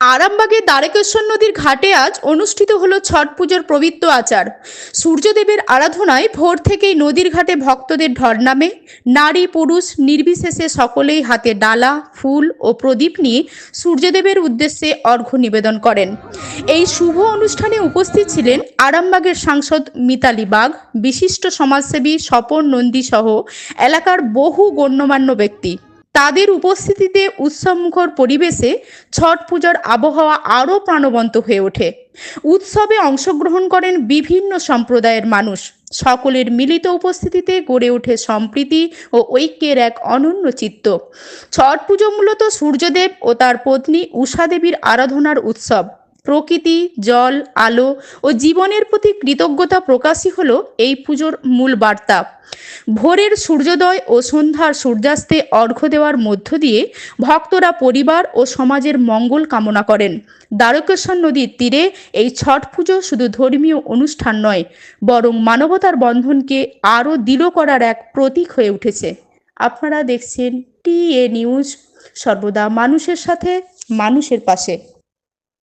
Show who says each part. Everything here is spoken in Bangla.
Speaker 1: আরামবাগে দ্বারকেশ্বর নদীর ঘাটে আজ অনুষ্ঠিত হলো ছট পুজোর পবিত্র আচার। সূর্যদেবের আরাধনায় ভোর থেকেই নদীর ঘাটে ভক্তদের ঢর নামে। নারী, পুরুষ, নির্বিশেষে সকলেই হাতে ডালা, ফুল ও প্রদীপ নিয়ে সূর্যদেবের উদ্দেশ্যে অর্ঘ্য নিবেদন করেন। এই শুভ অনুষ্ঠানে উপস্থিত ছিলেন আরামবাগের সাংসদ মিতালি বাগ, বিশিষ্ট সমাজসেবী স্বপন নন্দী সহ এলাকার বহু গণ্যমান্য ব্যক্তি। তাদের উপস্থিতিতে উৎসবমুখর পরিবেশে ছট পূজার আবহাওয়া আরও প্রাণবন্ত হয়ে ওঠে। উৎসবে অংশগ্রহণ করেন বিভিন্ন সম্প্রদায়ের মানুষ। সকলের মিলিত উপস্থিতিতে গড়ে ওঠে সম্প্রীতি ও ঐক্যের এক অনন্য চিত্ত। ছট পুজো মূলত সূর্যদেব ও তার পত্নী উষা দেবীর আরাধনার উৎসব। প্রকৃতি, জল, আলো ও জীবনের প্রতি কৃতজ্ঞতা প্রকাশই হল এই পুজোর মূল বার্তা। ভোরের সূর্যোদয় ও সন্ধ্যার সূর্যাস্তে অর্ঘ্য দেওয়ার মধ্য দিয়ে ভক্তরা পরিবার ও সমাজের মঙ্গল কামনা করেন। দ্বারকেশ্বর নদীর তীরে এই ছট পুজো শুধু ধর্মীয় অনুষ্ঠান নয়, বরং মানবতার বন্ধনকে আরও দৃঢ় করার এক প্রতীক হয়ে উঠেছে। আপনারা দেখছেন টি এ নিউজ। সর্বদা মানুষের সাথে, মানুষের পাশে।